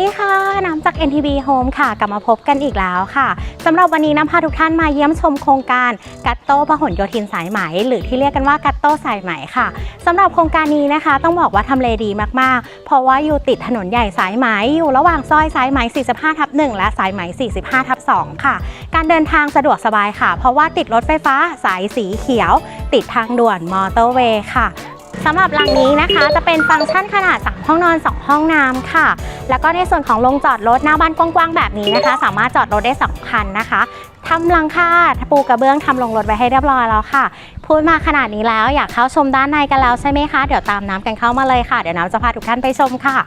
ดีค่ะ น้ำจาก NTV Home ค่ะ กลับมาพบกันอีกแล้วค่ะสำหรับวันนี้น้ำพาทุกท่านมาเยี่ยมชมโครงการกัตโต้พหลโยธินสายไหม หรือที่เรียกกันว่ากัตโต้สายไหมค่ะสำหรับโครงการนี้นะคะ ต้องบอกว่าทำเลดีมากๆ เพราะว่าอยู่ติดถนนใหญ่สายไหม อยู่ระหว่างซอยสายไหม 45ทับ1และสายไหม 45ทับ2ค่ะ การเดินทางสะดวกสบายค่ะ เพราะว่าติดรถไฟฟ้าสายสีเขียว ติดทางด่วนมอเตอร์เวย์ค่ะ สำหรับหลังนี้นะคะ จะเป็นฟังก์ชันขนาด 3 ห้องนอน 2 ห้องน้ำค่ะ แล้วก็ในส่วนของลงจอดรถหน้าบ้านกว้างๆแบบนี้นะคะ สามารถจอดรถได้ 2 คันนะคะทำหลังคาปูกระเบื้องทำลงรถไว้ให้เรียบร้อยแล้วค่ะ พูดมาขนาดนี้แล้วอยากเข้าชมด้านในกันแล้วใช่ไหมคะ เดี๋ยวตามน้ำกันเข้ามาเลยค่ะ เดี๋ยวน้ำจะพาทุกท่านไปชมค่ะ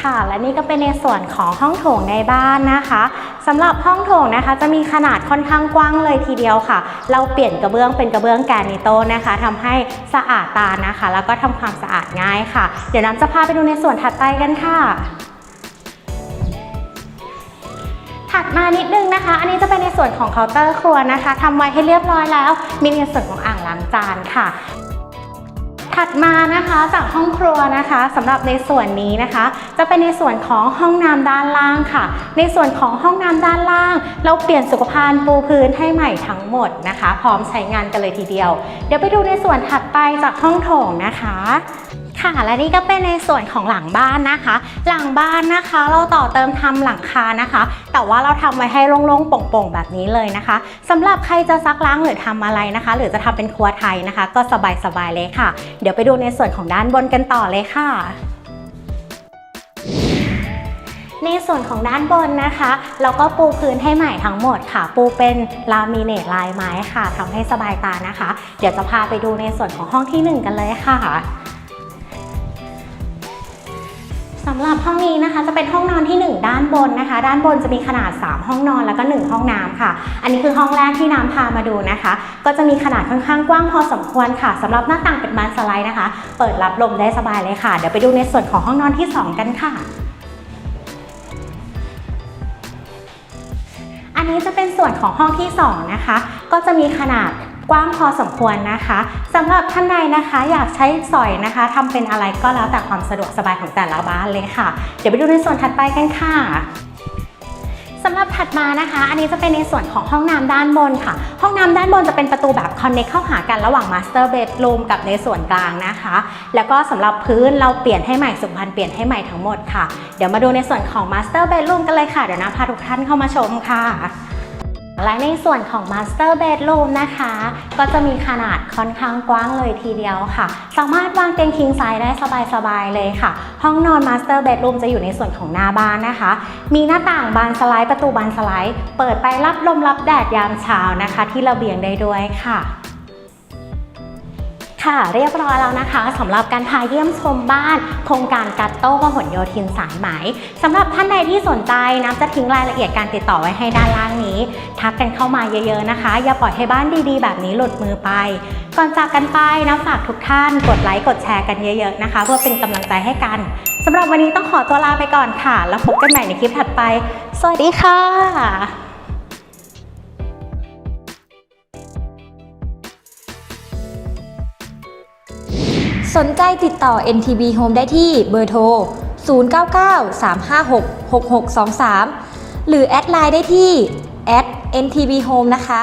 ค่ะและนี่ก็เป็นในส่วนของห้องโถงในบ้านนะคะ สำหรับห้องโถงนะคะ จะมีขนาดค่อนข้างกว้างเลยทีเดียวค่ะ เราเปลี่ยนกระเบื้องเป็นกระเบื้องแกรนิโตนะคะทำให้สะอาดตานะคะ แล้วก็ทำความสะอาดง่ายค่ะ เดี๋ยวน้ำจะพาไปดูในส่วนถัดไปกันค่ะถัดมานิดนึงนะคะ อันนี้จะเป็นในส่วนของเคาน์เตอร์ครัวนะคะทำไว้ให้เรียบร้อยแล้ว มีในส่วนของอ่างล้างจานค่ะ ถัดมานะคะจากห้องครัวนะคะสำหรับในส่วนนี้นะคะ จะเป็นในส่วนของห้องน้ำด้านล่างค่ะ ในส่วนของห้องน้ำด้านล่าง เราเปลี่ยนสุขภัณฑ์ปูพื้นให้ใหม่ทั้งหมดนะคะ พร้อมใช้งานกันเลยทีเดียว เดี๋ยวไปดูในส่วนถัดไปจากห้องโถงนะคะ ค่ะและนี่ก็เป็นในส่วนของหลังบ้านนะคะ หลังบ้านนะคะ เราต่อเติมทำหลังคานะคะ แต่ว่าเราทำไว้ให้โล่งๆโปร่งๆแบบนี้เลยนะคะสำหรับใครจะซักล้างหรือทำอะไรนะคะ หรือจะทำเป็นครัวไทยนะคะ ก็สบายๆเลยค่ะ เดี๋ยวไปดูในส่วนของด้านบนกันต่อเลยค่ะในส่วนของด้านบนนะคะเราก็ปูพื้นให้ใหม่ทั้งหมดค่ะ ปูเป็นลามิเนตลายไม้ค่ะทำให้สบายตานะคะ เดี๋ยวจะพาไปดูในส่วนของห้องที่หนึ่งกันเลยค่ะำหรับห้องนี้นะคะ จะเป็นห้องนอนที่ 1 ด้านบนนะคะ ด้านบนจะมีขนาด 3 ห้องนอนแล้วก็ 1 ห้องน้ำค่ะ อันนี้คือห้องแรกที่น้ำพามาดูนะคะ ก็จะมีขนาดค่อนข้างกว้างพอสมควรค่ะสำหรับหน้าต่างเป็นบานสไลด์นะคะ เปิดรับลมได้สบายเลยค่ะ เดี๋ยวไปดูในส่วนของห้องนอนที่ 2 กันค่ะอันนี้จะเป็นส่วนของห้องที่ 2 นะคะ ก็จะมีขนาด กว้างพอสมควรนะคะสำหรับท่านใดนะคะ อยากใช้สอยนะคะทำเป็นอะไรก็แล้วแต่ความสะดวกสบายของแต่ละบ้านเลยค่ะ เดี๋ยวไปดูในส่วนถัดไปกันค่ะสำหรับถัดมานะคะ อันนี้จะเป็นในส่วนของห้องน้ำด้านบนค่ะ ห้องน้ำด้านบนจะเป็นประตูแบบคอนเน c เข้าหากันระหว่าง Master Bedroom กับในส่วนกลางนะคะ แล้วก็สำหรับพื้นเราเปลี่ยนให้ใหม่สุพรรณเปลี่ยนให้ใหม่ทั้งหมดค่ะ เดี๋ยวมาดูในส่วนของ Master Bedroom กันเลยค่ะ เดี๋ยวนะพาทุกท่านเข้ามาชมค่ะ และในส่วนของ Master Bedroom นะคะ ก็จะมีขนาดค่อนข้างกว้างเลยทีเดียวค่ะ สามารถวางเตียง king size ได้สบายๆเลยค่ะ ห้องนอน Master Bedroom จะอยู่ในส่วนของหน้าบ้านนะคะ มีหน้าต่างบานสไลด์ประตูบานสไลด์ เปิดไปรับลมรับแดดยามเช้านะคะ ที่ระเบียงได้ด้วยค่ะ ค่ะเรียบร้อยแล้วนะคะสำหรับการพาเยี่ยมชมบ้าน โครงการกัตโต้พหลโยธินสายไหมสำหรับท่านใดที่สนใจน้ำจะทิ้งรายละเอียดการติดต่อไว้ให้ด้านล่างนี้ ทักกันเข้ามาเยอะๆนะคะ อย่าปล่อยให้บ้านดีๆ แบบนี้หลุดมือไป ก่อนจากกันไปน้ำฝากทุกท่านกดไลค์กดแชร์กันเยอะๆนะคะ เพื่อเป็นกำลังใจให้กันสำหรับวันนี้ต้องขอตัวลาไปก่อนค่ะ แล้วพบกันใหม่ในคลิปถัดไป สวัสดีค่ะ สนใจติดต่อ NTB Home ได้ที่เบอร์โทร 099 356 6623 หรือแอดไลน์ได้ที่ @NTB Home นะคะ